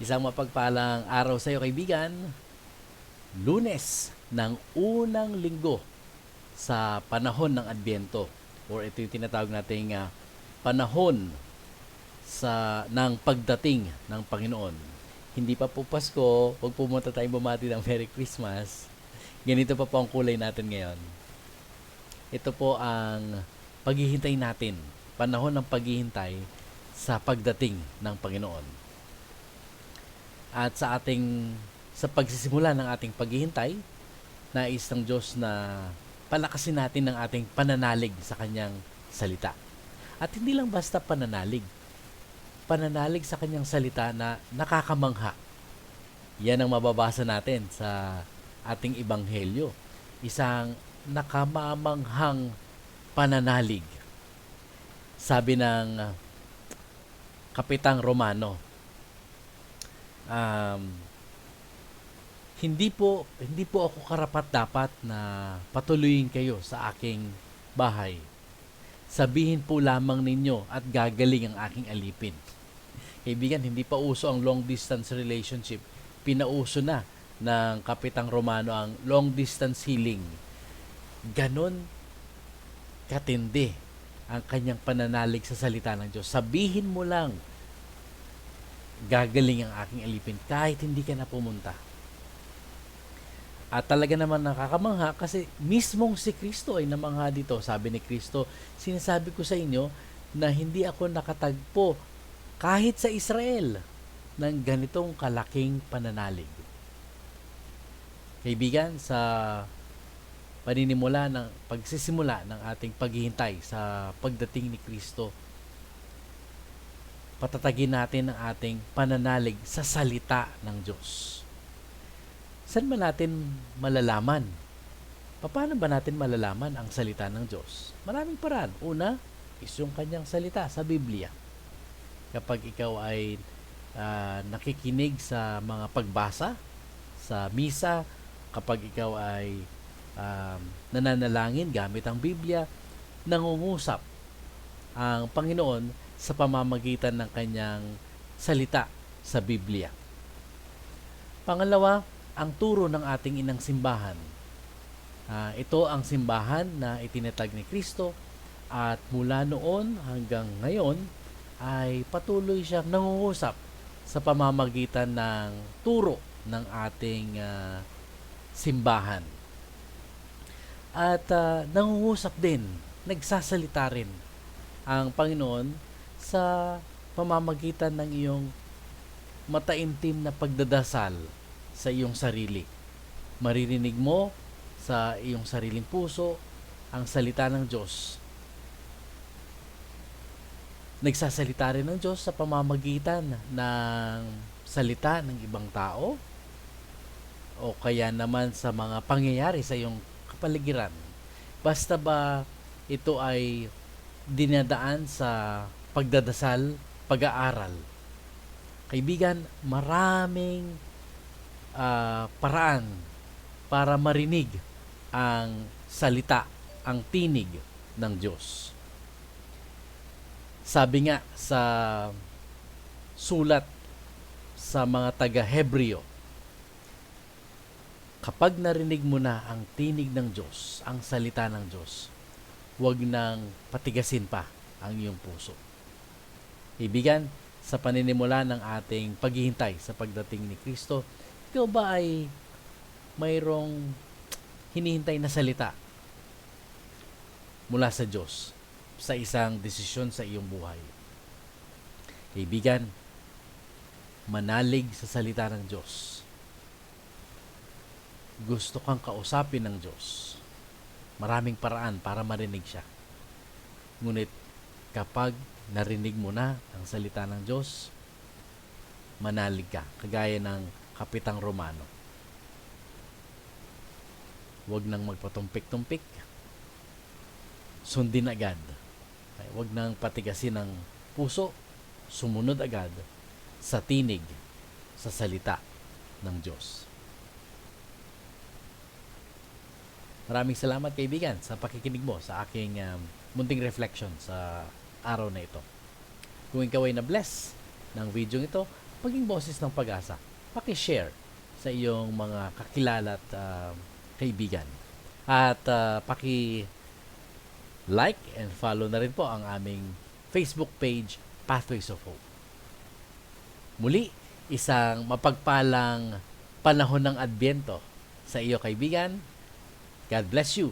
Isang mapagpalang araw sa iyo kaibigan. Lunes ng unang linggo sa panahon ng Adbyento or ito yung tinatawag nating ah, panahon sa ng pagdating ng Panginoon. Hindi pa po Pasko, huwag pumunta tayong bumati ng Merry Christmas. Ganito pa po ang kulay natin ngayon. Ito po ang paghihintay natin, panahon ng paghihintay sa pagdating ng Panginoon. At sa ating sa pagsisimula ng ating paghihintay, nais ng Diyos na palakasin natin ng ating pananalig sa kanyang salita. At hindi lang basta pananalig. Pananalig sa kanyang salita na nakakamangha. Yan ang mababasa natin sa ating ibanghelyo. Isang nakamamanghang pananalig. Sabi ng Kapitang Romano, um, hindi po hindi po ako karapat dapat na patuloyin kayo sa aking bahay. Sabihin po lamang ninyo at gagaling ang aking alipin. Kaibigan, hindi pa uso ang long distance relationship. Pinauso na ng Kapitang Romano ang long distance healing. Ganon katindi ang kanyang pananalig sa salita ng Diyos. Sabihin mo lang, gagaling ang aking alipin kahit hindi ka na pumunta. At talaga naman nakakamangha kasi mismong si Kristo ay namangha dito. Sabi ni Kristo, sinasabi ko sa inyo na hindi ako nakatagpo kahit sa Israel ng ganitong kalaking pananalig. Kaibigan, sa paninimula ng pagsisimula ng ating paghihintay sa pagdating ni Kristo, patatagin natin ang ating pananalig sa salita ng Diyos. Saan ba natin malalaman? Paano ba natin malalaman ang salita ng Diyos? Maraming paraan. Una, is yung kanyang salita sa Biblia. Kapag ikaw ay ah, nakikinig sa mga pagbasa sa misa, kapag ikaw ay um, nananalangin gamit ang Biblia, nangungusap ang Panginoon sa pamamagitan ng kanyang salita sa Biblia. Pangalawa, ang turo ng ating inang simbahan. Ah, ito ang simbahan na itinatag ni Kristo at mula noon hanggang ngayon ay patuloy siyang nangungusap sa pamamagitan ng turo ng ating ah, simbahan. At ah, nangungusap din, nagsasalita rin ang Panginoon sa pamamagitan ng iyong mataimtim na pagdadasal sa iyong sarili. Maririnig mo sa iyong sariling puso ang salita ng Diyos. Nagsasalita rin ng Diyos sa pamamagitan ng salita ng ibang tao o kaya naman sa mga pangyayari sa iyong kapaligiran. Basta ba ito ay dinadaan sa pagdadasal, pag-aaral. Kaibigan, maraming ah, paraan para marinig ang salita, ang tinig ng Diyos. Sabi nga sa sulat sa mga taga-Hebreo, kapag narinig mo na ang tinig ng Diyos, ang salita ng Diyos, huwag nang patigasin pa ang iyong puso. Ibigan, sa paninimula ng ating paghihintay sa pagdating ni Kristo, ikaw ba ay mayroong hinihintay na salita mula sa Diyos sa isang desisyon sa iyong buhay? Kaibigan, manalig sa salita ng Diyos. Gusto kang kausapin ng Diyos. Maraming paraan para marinig siya. Ngunit kapag narinig mo na ang salita ng Diyos, manalig ka, kagaya ng Kapitang Romano. Huwag nang magpatumpik-tumpik. Sundin agad. Huwag nang patigasin ng puso. Sumunod agad sa tinig, sa salita ng Diyos. Maraming salamat kaibigan sa pakikinig mo sa aking um, munting reflection sa araw na ito. Kung ikaw ay na-bless ng video ito, paging boses ng pag-asa. Paki-share sa iyong mga kakilala at ah, kaibigan. At ah, paki like and follow na rin po ang aming Facebook page Pathways of Hope. Muli, isang mapagpalang panahon ng Adbyento sa iyo kaibigan. God bless you.